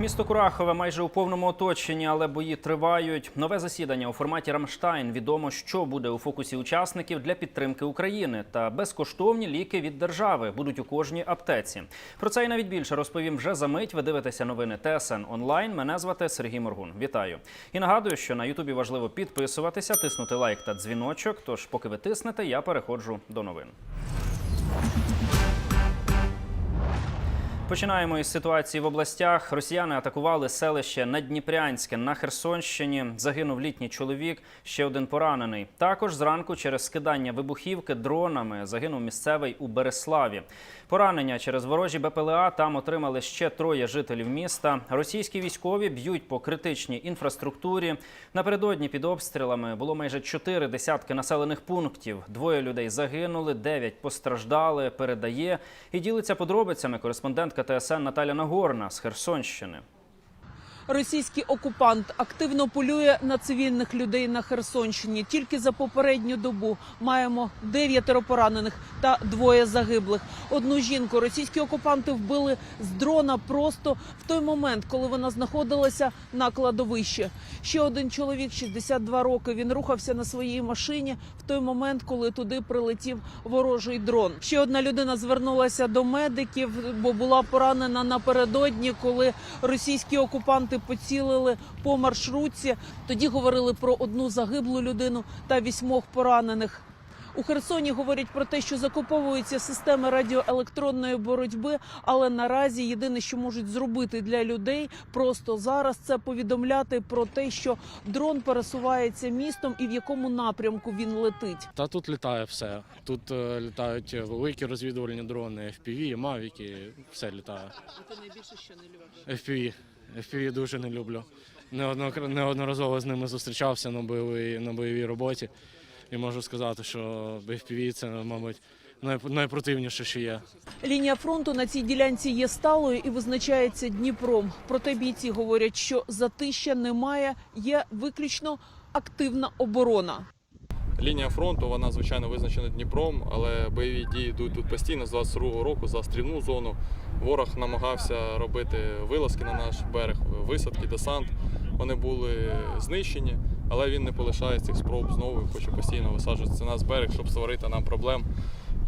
Місто Курахове майже у повному оточенні, але бої тривають. Нове засідання у форматі Рамштайн. Відомо, що буде у фокусі учасників для підтримки України. Та безкоштовні ліки від держави будуть у кожній аптеці. Про це і навіть більше розповім вже за мить. Ви дивитеся новини ТСН онлайн. Мене звати Сергій Моргун. Вітаю і нагадую, що на Ютубі важливо підписуватися, тиснути лайк та дзвіночок. Тож, поки ви тиснете, я переходжу до новин. Починаємо із ситуації в областях. Росіяни атакували селище Надніпрянське на Херсонщині. Загинув літній чоловік, ще один поранений. Також зранку через скидання вибухівки дронами загинув місцевий у Береславі. Поранення через ворожі БПЛА там отримали ще троє жителів міста. Російські військові б'ють по критичній інфраструктурі. Напередодні під обстрілами було майже чотири десятки населених пунктів. Двоє людей загинули, дев'ять постраждали. Передає і ділиться подробицями кореспондентка ТСН Наталя Нагорна з Херсонщини. Російський окупант активно полює на цивільних людей на Херсонщині. Тільки за попередню добу маємо дев'ятеро поранених та двоє загиблих. Одну жінку російські окупанти вбили з дрона просто в той момент, коли вона знаходилася на кладовищі. Ще один чоловік, 62 роки. Він рухався на своїй машині в той момент, коли туди прилетів ворожий дрон. Ще одна людина звернулася до медиків, бо була поранена напередодні, коли російські окупанти поцілили по маршрутці. Тоді говорили про одну загиблу людину та вісьмох поранених. У Херсоні говорять про те, що закуповуються системи радіоелектронної боротьби, але наразі єдине, що можуть зробити для людей просто зараз, це повідомляти про те, що дрон пересувається містом і в якому напрямку він летить. Та тут літає все. Тут е, літають великі розвідувальні дрони, FPV, мавіки, все літає. Ти найбільше що не любиш? FPV. FPV дуже не люблю. Неодноразово з ними зустрічався на бойовій, на бойовій роботі. І можу сказати, що FPV це, мабуть, найпротивніше, що є. Лінія фронту на цій ділянці є сталою і визначається Дніпром. Проте бійці говорять, що затища немає, є виключно активна оборона. Лінія фронту, вона звичайно визначена Дніпром, але бойові дії йдуть тут постійно з 22-го року за стрільну зону. Ворог намагався робити вилазки на наш берег, висадки, десант. Вони були знищені, але він не полишає цих спроб знову хоче постійно висаджуватися на наш берег, щоб створити нам проблем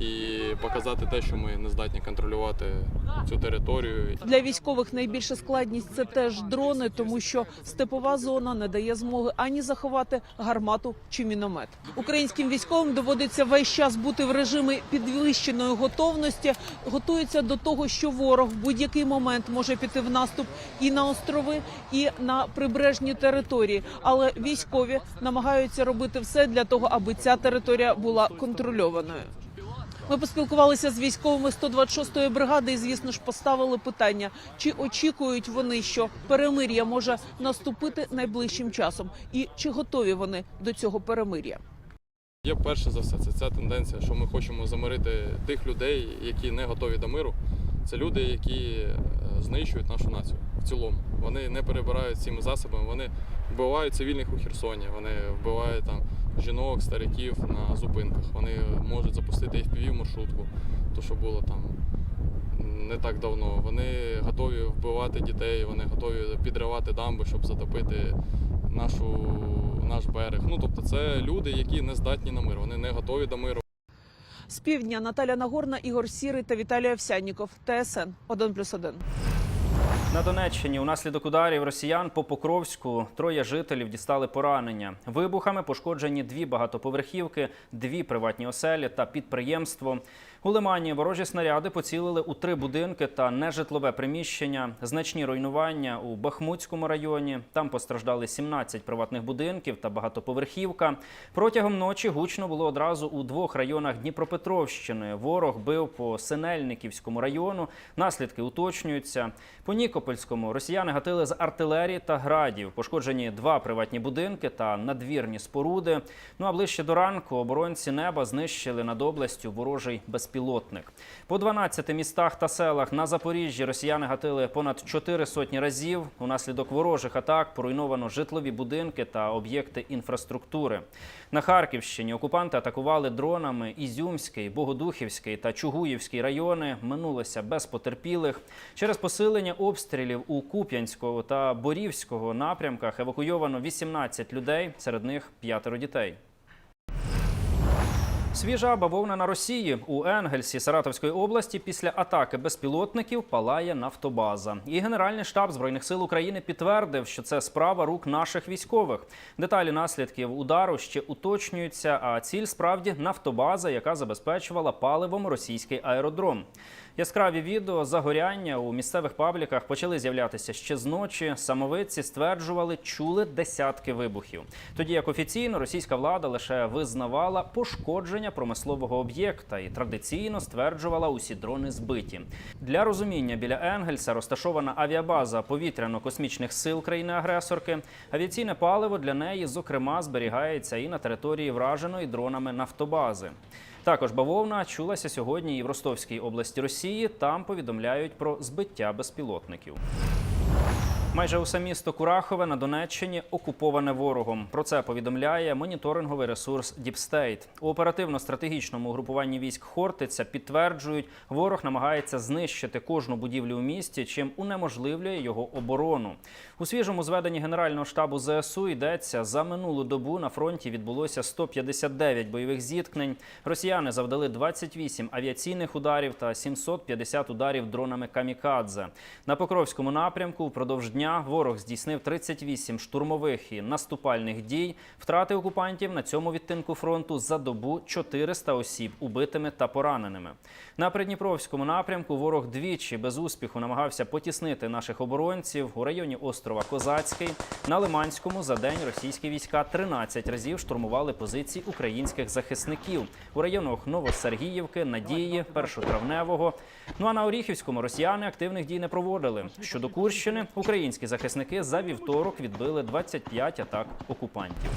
і показати те, що ми не здатні контролювати цю територію. Для військових найбільша складність це теж дрони, тому що степова зона не дає змоги ані заховати гармату чи міномет. Українським військовим доводиться весь час бути в режимі підвищеної готовності. Готуються до того, що ворог в будь-який момент може піти в наступ і на острови, і на прибережні території. Але військові намагаються робити все для того, аби ця територія була контрольованою. Ми поспілкувалися з військовими 126-ї бригади і, звісно ж, поставили питання, чи очікують вони, що перемир'я може наступити найближчим часом, і чи готові вони до цього перемир'я. Є перше за все, це ця тенденція, що ми хочемо замирити тих людей, які не готові до миру. Це люди, які е, знищують нашу націю цілому. Вони не перебирають цими засобами, вони вбивають цивільних у Херсоні, вони вбивають там жінок, стариків на зупинках. Вони можуть запустити FPV маршрутку, то що було там не так давно. Вони готові вбивати дітей, вони готові підривати дамби, щоб затопити нашу, наш берег. Ну тобто, це люди, які не здатні на мир, вони не готові до миру. З півдня Наталя Нагорна, Ігор Сірий та Віталій Овсянніков. ТСН 1+,1. На Донеччині унаслідок ударів росіян по Покровську троє жителів дістали поранення. Вибухами пошкоджені дві багатоповерхівки, дві приватні оселі та підприємство. У Лимані ворожі снаряди поцілили у три будинки та нежитлове приміщення. Значні руйнування у Бахмутському районі. Там постраждали 17 приватних будинків та багатоповерхівка. Протягом ночі гучно було одразу у двох районах Дніпропетровщини. Ворог бив по Синельниківському району. Наслідки уточнюються. По Нікопольському росіяни гатили з артилерії та градів. Пошкоджені два приватні будинки та надвірні споруди. Ну а ближче до ранку оборонці неба знищили над областю ворожий безпілотник. По 12 містах та селах на Запоріжжі росіяни гатили понад 4 сотні разів. Унаслідок ворожих атак поруйновано житлові будинки та об'єкти інфраструктури. На Харківщині окупанти атакували дронами Ізюмський, Богодухівський та Чугуївський райони. Минулося без потерпілих. Через посилення обстрілів обстрілів у Куп'янського та Борівського напрямках евакуйовано 18 людей, серед них п'ятеро дітей. Свіжа бавовна на Росії у Енгельсі Саратовської області після атаки безпілотників палає нафтобаза. І Генеральний штаб збройних сил України підтвердив, що це справа рук наших військових. Деталі наслідків удару ще уточнюються. А ціль справді нафтобаза, яка забезпечувала паливом російський аеродром. Яскраві відео загоряння у місцевих пабліках почали з'являтися ще з ночі. Самовидці стверджували, чули десятки вибухів. Тоді як офіційно російська влада лише визнавала пошкодження промислового об'єкта і традиційно стверджувала, усі дрони збиті. Для розуміння біля Енгельса розташована авіабаза повітряно-космічних сил країни-агресорки. Авіаційне паливо для неї, зокрема, зберігається і на території враженої дронами нафтобази. Також бавовна чулася сьогодні і в Ростовській області Росії. Там повідомляють про збиття безпілотників. Майже усе місто Курахове на Донеччині окуповане ворогом. Про це повідомляє моніторинговий ресурс Діпстейт. У оперативно-стратегічному угрупуванні військ Хортиця підтверджують, ворог намагається знищити кожну будівлю у місті, чим унеможливлює його оборону. У свіжому зведенні Генерального штабу ЗСУ йдеться за минулу добу на фронті відбулося 159 бойових зіткнень. Росіяни завдали 28 авіаційних ударів та 750 ударів дронами камікадзе. На Покровському напрямку впродовж дня ворог здійснив 38 штурмових і наступальних дій. Втрати окупантів на цьому відтинку фронту за добу 400 осіб убитими та пораненими. На Придніпровському напрямку ворог двічі без успіху намагався потіснити наших оборонців у районі острова Козацький. На Лиманському за день російські війська 13 разів штурмували позиції українських захисників у районах Новосергіївки, Надії, Першотравневого. Ну а на Оріхівському росіяни активних дій не проводили. Щодо Курщини, українські захисники за вівторок відбили 25 атак окупантів.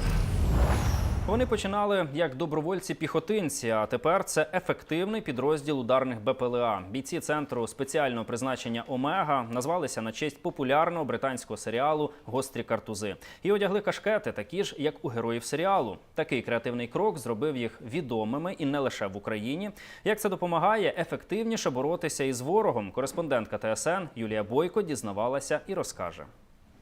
Вони починали як добровольці-піхотинці, а тепер це ефективний підрозділ ударних БПЛА. Бійці центру спеціального призначення Омега назвалися на честь популярного британського серіалу Гострі картузи і одягли кашкети, такі ж як у героїв серіалу. Такий креативний крок зробив їх відомими і не лише в Україні. Як це допомагає ефективніше боротися із ворогом? Кореспондентка ТСН Юлія Бойко дізнавалася і розкаже.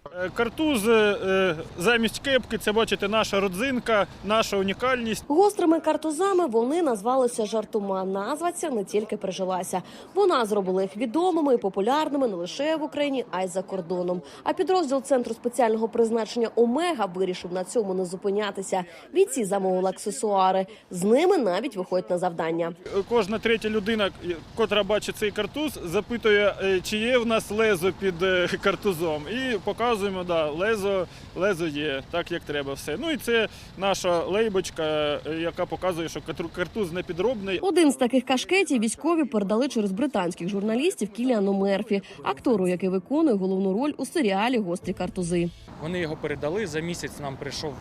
Е, Картуз е, замість кепки це бачите наша родзинка, наша унікальність. Гострими картузами вони назвалися жартома. Назва ця не тільки прижилася. Вона зробила їх відомими і популярними не лише в Україні, а й за кордоном. А підрозділ центру спеціального призначення Омега вирішив на цьому не зупинятися. Бійці замовили аксесуари. З ними навіть виходять на завдання. Кожна третя людина, котра бачить цей картуз, запитує, е, чи є в нас лезо під картузом. І показуємо, да, лезо, лезо є, так як треба все. Ну і це наша лейбочка, е, яка показує, що картуз не підробний. Один з таких кашкетів військові передали через британських журналістів Кіліану Мерфі, актору, який виконує головну роль у серіалі Гострі картузи. Вони його передали. За місяць нам прийшов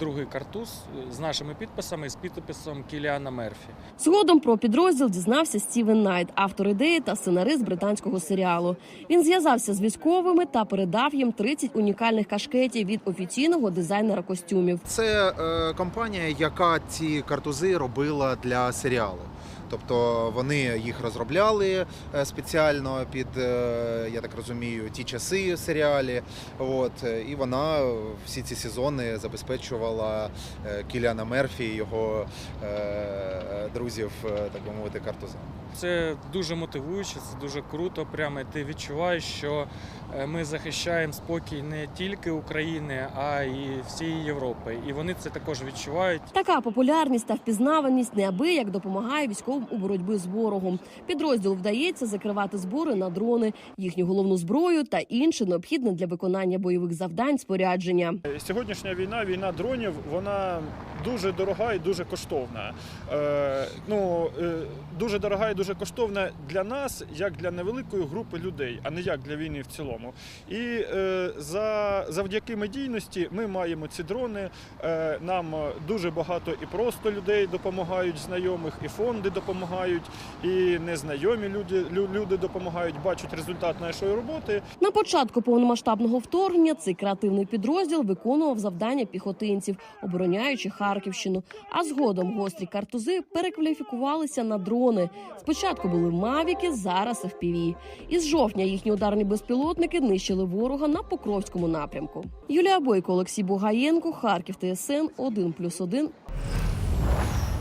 другий картуз е, з нашими підписами, з підписом Кіліана Мерфі. Згодом про підрозділ дізнався Стівен Найт, автор ідеї та сценарист британського серіалу. Він зв'язався з військовими та передав їм 30 унікальних кашкетів від офіційного дизайнера костюмів. Це е, компанія, яка ці картузи робила для серіалу. Тобто вони їх розробляли е, спеціально під, е, я так розумію, ті часи серіалі. От, е, і вона всі ці сезони забезпечувала Кіліана Мерфі і його друзів, так би мовити, картузами. Це дуже мотивуюче, це дуже круто. Прямо ти відчуваєш, що ми захищаємо спокій не тільки України, а й всієї Європи. І вони це також відчувають. Така популярність та впізнаваність неабияк допомагає військовим у боротьбі з ворогом. Підрозділу вдається закривати збори на дрони, їхню головну зброю та інше необхідне для виконання бойових завдань спорядження. Сьогоднішня війна, війна дронів, вона дуже дорога і дуже коштовна. Е, ну, е, дуже дорога і дуже коштовна для нас, як для невеликої групи людей, а не як для війни в цілому. І е, за, завдяки медійності ми маємо ці дрони. Е, нам дуже багато і просто людей допомагають, знайомих, і фонди допомагають, і незнайомі люди, люди допомагають, бачать результат нашої роботи. На початку повномасштабного вторгнення цей креативний підрозділ виконував завдання піхотинців, обороняючи Харківщину. А згодом гострі картузи перекваліфікувалися на дрони. Спочатку були мавіки, зараз FPV. Із жовтня їхні ударні безпілотники нищили ворога на Покровському напрямку. Юлія Бойко, Олексій Бугаєнко, Харків ТСН 1+,1.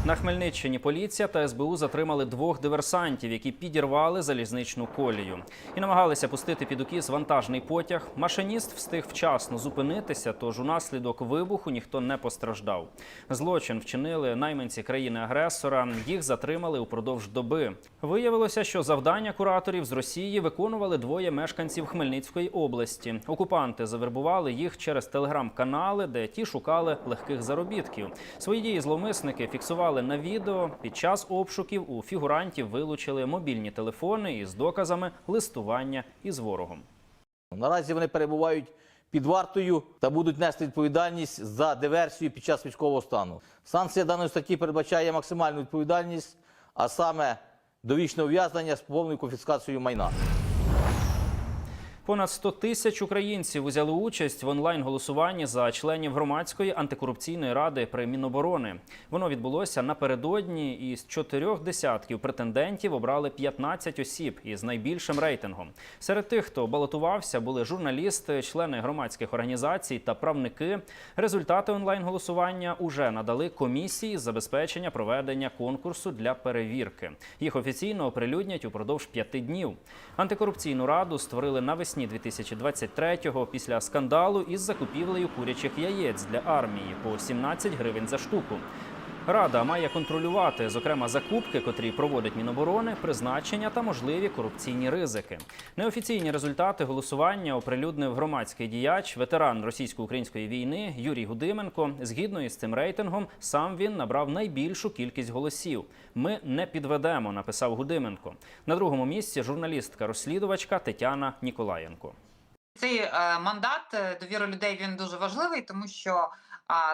На Хмельниччині поліція та СБУ затримали двох диверсантів, які підірвали залізничну колію і намагалися пустити під укіс вантажний потяг. Машиніст встиг вчасно зупинитися, тож унаслідок вибуху ніхто не постраждав. Злочин вчинили найманці країни-агресора. Їх затримали упродовж доби. Виявилося, що завдання кураторів з Росії виконували двоє мешканців Хмельницької області. Окупанти завербували їх через телеграм-канали, де ті шукали легких заробітків. Свої дії зловмисники фіксували на відео. Під час обшуків у фігурантів вилучили мобільні телефони із доказами листування із ворогом. Наразі вони перебувають під вартою та будуть нести відповідальність за диверсію під час військового стану. Санкція даної статті передбачає максимальну відповідальність, а саме довічне ув'язнення з повною конфіскацією майна. Понад 100 тисяч українців узяли участь в онлайн-голосуванні за членів громадської антикорупційної ради при Міноборони. Воно відбулося напередодні. Із чотирьох десятків претендентів обрали 15 осіб із найбільшим рейтингом. Серед тих, хто балотувався, були журналісти, члени громадських організацій та правники. Результати онлайн-голосування уже надали комісії з забезпечення проведення конкурсу для перевірки. Їх офіційно оприлюднять упродовж п'яти днів. Антикорупційну раду створили навесні 2023-го після скандалу із закупівлею курячих яєць для армії по 17 гривень за штуку. Рада має контролювати, зокрема, закупки, котрі проводить Міноборони, призначення та можливі корупційні ризики. Неофіційні результати голосування оприлюднив громадський діяч, ветеран російсько-української війни Юрій Гудименко. Згідно із цим рейтингом, сам він набрав найбільшу кількість голосів. Ми не підведемо, написав Гудименко. На другому місці журналістка-розслідувачка Тетяна Ніколаєнко. Цей е, мандат е, довіри людей він дуже важливий, тому що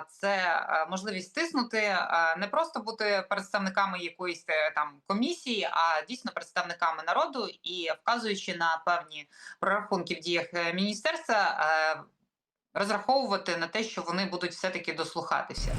це е, можливість стиснути, е, не просто бути представниками якоїсь е, там комісії, а дійсно представниками народу і вказуючи на певні прорахунки в діях міністерства, розраховувати на те, що вони будуть все таки дослухатися.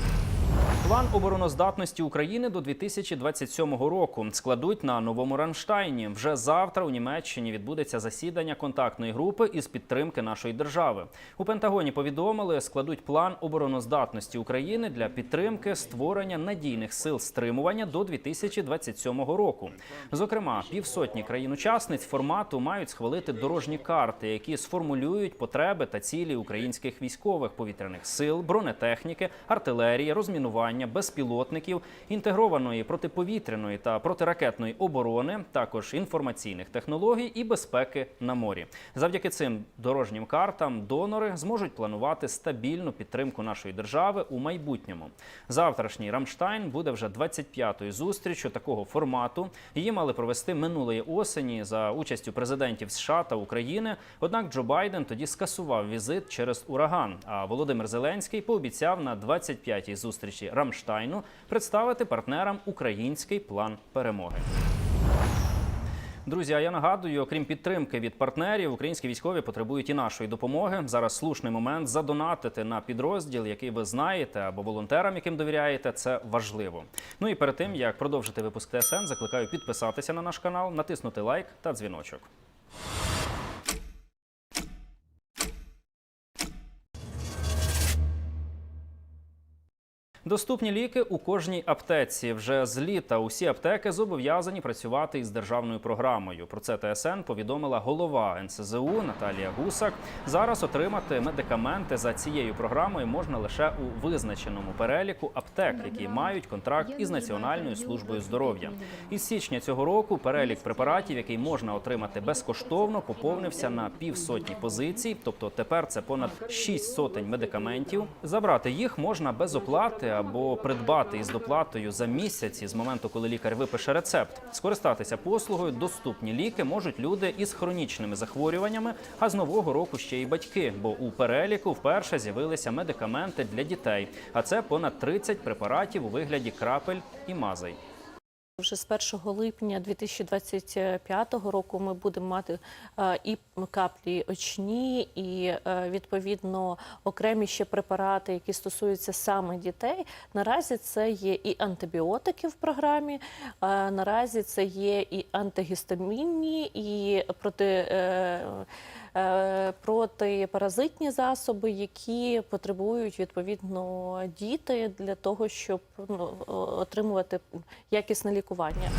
План обороноздатності України до 2027 року складуть на новому Рамштайні. Вже завтра у Німеччині відбудеться засідання контактної групи із підтримки нашої держави. У Пентагоні повідомили, складуть план обороноздатності України для підтримки створення надійних сил стримування до 2027 року. Зокрема, півсотні країн-учасниць формату мають схвалити дорожні карти, які сформулюють потреби та цілі українських військових повітряних сил, бронетехніки, артилерії, розмінування, безпілотників, інтегрованої протиповітряної та протиракетної оборони, також інформаційних технологій і безпеки на морі. Завдяки цим дорожнім картам донори зможуть планувати стабільну підтримку нашої держави у майбутньому. Завтрашній Рамштайн буде вже 25-ю зустрічю такого формату. Її мали провести минулої осені за участю президентів США та України. Однак Джо Байден тоді скасував візит через ураган. А Володимир Зеленський пообіцяв на 25-й зустрічі Рамштайну представити партнерам український план перемоги. Друзі, а я нагадую, окрім підтримки від партнерів, українські військові потребують і нашої допомоги. Зараз слушний момент задонатити на підрозділ, який ви знаєте, або волонтерам, яким довіряєте. Це важливо. Ну і перед тим як продовжити випуск ТСН, закликаю підписатися на наш канал, натиснути лайк та дзвіночок. Доступні ліки у кожній аптеці. Вже з літа усі аптеки зобов'язані працювати із державною програмою. Про це ТСН повідомила голова НСЗУ Наталія Гусак. Зараз отримати медикаменти за цією програмою можна лише у визначеному переліку аптек, які мають контракт із Національною службою здоров'я. Із січня цього року перелік препаратів, який можна отримати безкоштовно, поповнився на півсотні позицій. Тобто тепер це понад шість сотень медикаментів. Забрати їх можна без оплати або придбати із доплатою за місяці з моменту, коли лікар випише рецепт. Скористатися послугою доступні ліки можуть люди із хронічними захворюваннями, а з нового року ще й батьки, бо у переліку вперше з'явилися медикаменти для дітей. А це понад 30 препаратів у вигляді крапель і мазей. Вже з 1 липня 2025 року ми будемо мати е, і каплі очні, і е, відповідно окремі ще препарати, які стосуються саме дітей. Наразі це є і антибіотики в програмі. е, Наразі це є і антигістамінні, і проти. Е, Протипаразитні засоби, які потребують відповідно діти для того, щоб ну, отримувати якісне лікування.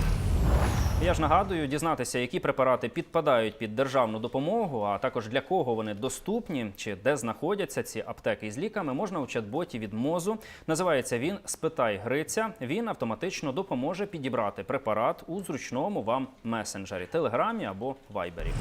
Я ж нагадую, дізнатися, які препарати підпадають під державну допомогу, а також для кого вони доступні чи де знаходяться ці аптеки із ліками, можна у чат-боті від МОЗу. Називається він Спитай Гриця. Він автоматично допоможе підібрати препарат у зручному вам месенджері, телеграмі або вайбері.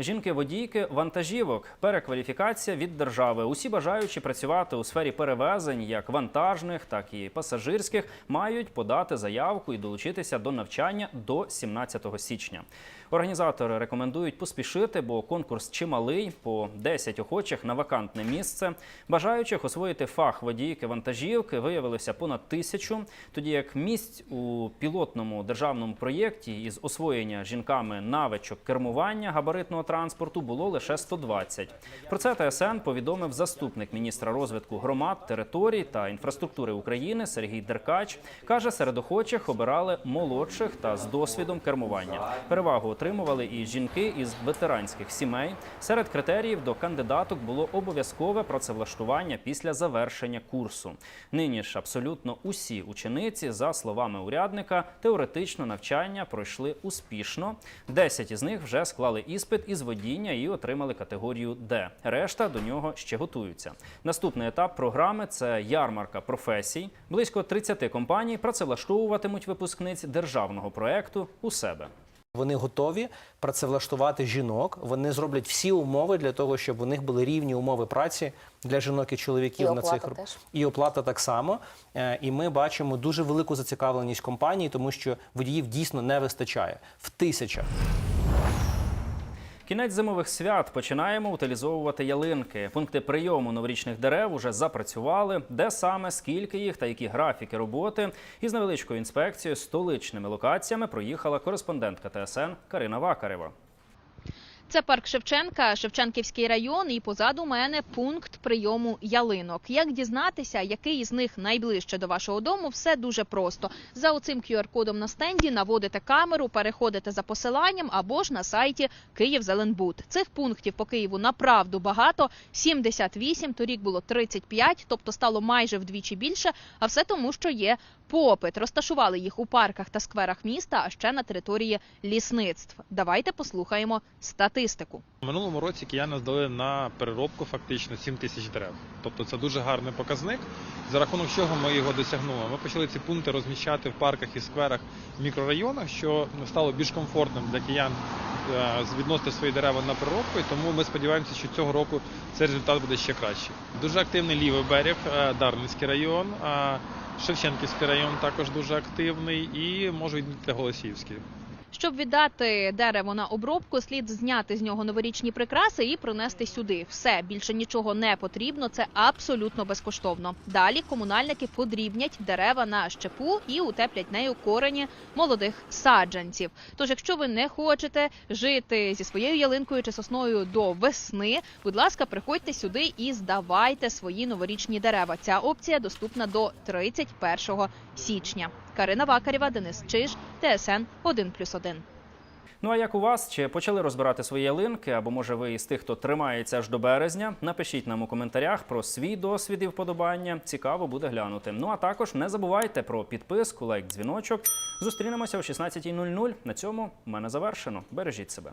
Жінки-водійки вантажівок, перекваліфікація від держави. Усі бажаючі працювати у сфері перевезень, як вантажних, так і пасажирських, мають подати заявку і долучитися до навчання до 17 січня. Організатори рекомендують поспішити, бо конкурс чималий по 10 охочих на вакантне місце. Бажаючих освоїти фах водійки вантажівки виявилося понад тисячу. Тоді як місць у пілотному державному проєкті із освоєння жінками навичок кермування габаритного транспорту було лише 120. Про це ТСН повідомив заступник міністра розвитку громад, територій та інфраструктури України Сергій Деркач. каже, серед охочих обирали молодших та з досвідом кермування. Перевагу отримували і жінки із ветеранських сімей. Серед критеріїв до кандидаток було обов'язкове працевлаштування після завершення курсу. Нині ж абсолютно усі учениці, за словами урядника, теоретично навчання пройшли успішно. Десять із них вже склали іспит із водіння і отримали категорію Д. Решта до нього ще готуються. Наступний етап програми це ярмарка професій. Близько 30 компаній працевлаштовуватимуть випускниць державного проекту у себе. Вони готові працевлаштувати жінок. Вони зроблять всі умови для того, щоб у них були рівні умови праці для жінок і чоловіків І на цих теж. і оплата так само. Е, І ми бачимо дуже велику зацікавленість компаній, тому що водіїв дійсно не вистачає в тисячах. Кінець зимових свят починаємо утилізовувати ялинки. Пункти прийому новорічних дерев уже запрацювали. Де саме, скільки їх та які графіки роботи. Із невеличкою інспекцією столичними локаціями проїхала кореспондентка ТСН Карина Вакарева. Це парк Шевченка, Шевченківський район, і позаду мене пункт прийому ялинок. Як дізнатися, який із них найближче до вашого дому? Все дуже просто. За оцим QR-кодом на стенді наводите камеру, переходите за посиланням або ж на сайті Київзеленбуд. Цих пунктів по Києву направду багато. 78, торік було 35, тобто стало майже вдвічі більше. А все тому, що є попит. Розташували їх у парках та скверах міста, а ще на території лісництв. Давайте послухаємо статистику. У минулому році кияни здали на переробку фактично 7 тисяч дерев. Тобто це дуже гарний показник. За рахунок чого ми його досягнули. Ми почали ці пункти розміщати в парках і скверах в мікрорайонах, що стало більш комфортним для киян е, відносити свої дерева на переробку. І тому ми сподіваємося, що цього року цей результат буде ще кращий. Дуже активний лівий берег, е, Дарницький район, Шевченківський район також дуже активний і може йти Голосіївський. Щоб віддати дерево на обробку, слід зняти з нього новорічні прикраси і принести сюди. Все більше нічого не потрібно. Це абсолютно безкоштовно. Далі комунальники подрібнять дерева на щепу і утеплять нею корені молодих саджанців. Тож, якщо ви не хочете жити зі своєю ялинкою чи сосною до весни, будь ласка, приходьте сюди і здавайте свої новорічні дерева. Ця опція доступна до 31 січня. Карина Вакарєва, Денис Чиж, ТСН 1+,1. Ну а як у вас? Чи почали розбирати свої ялинки? Або може ви із тих, хто тримається аж до березня? Напишіть нам у коментарях про свій досвід і вподобання. Цікаво буде глянути. Ну а також не забувайте про підписку, лайк, дзвіночок. Зустрінемося о 16.00. На цьому в мене завершено. Бережіть себе.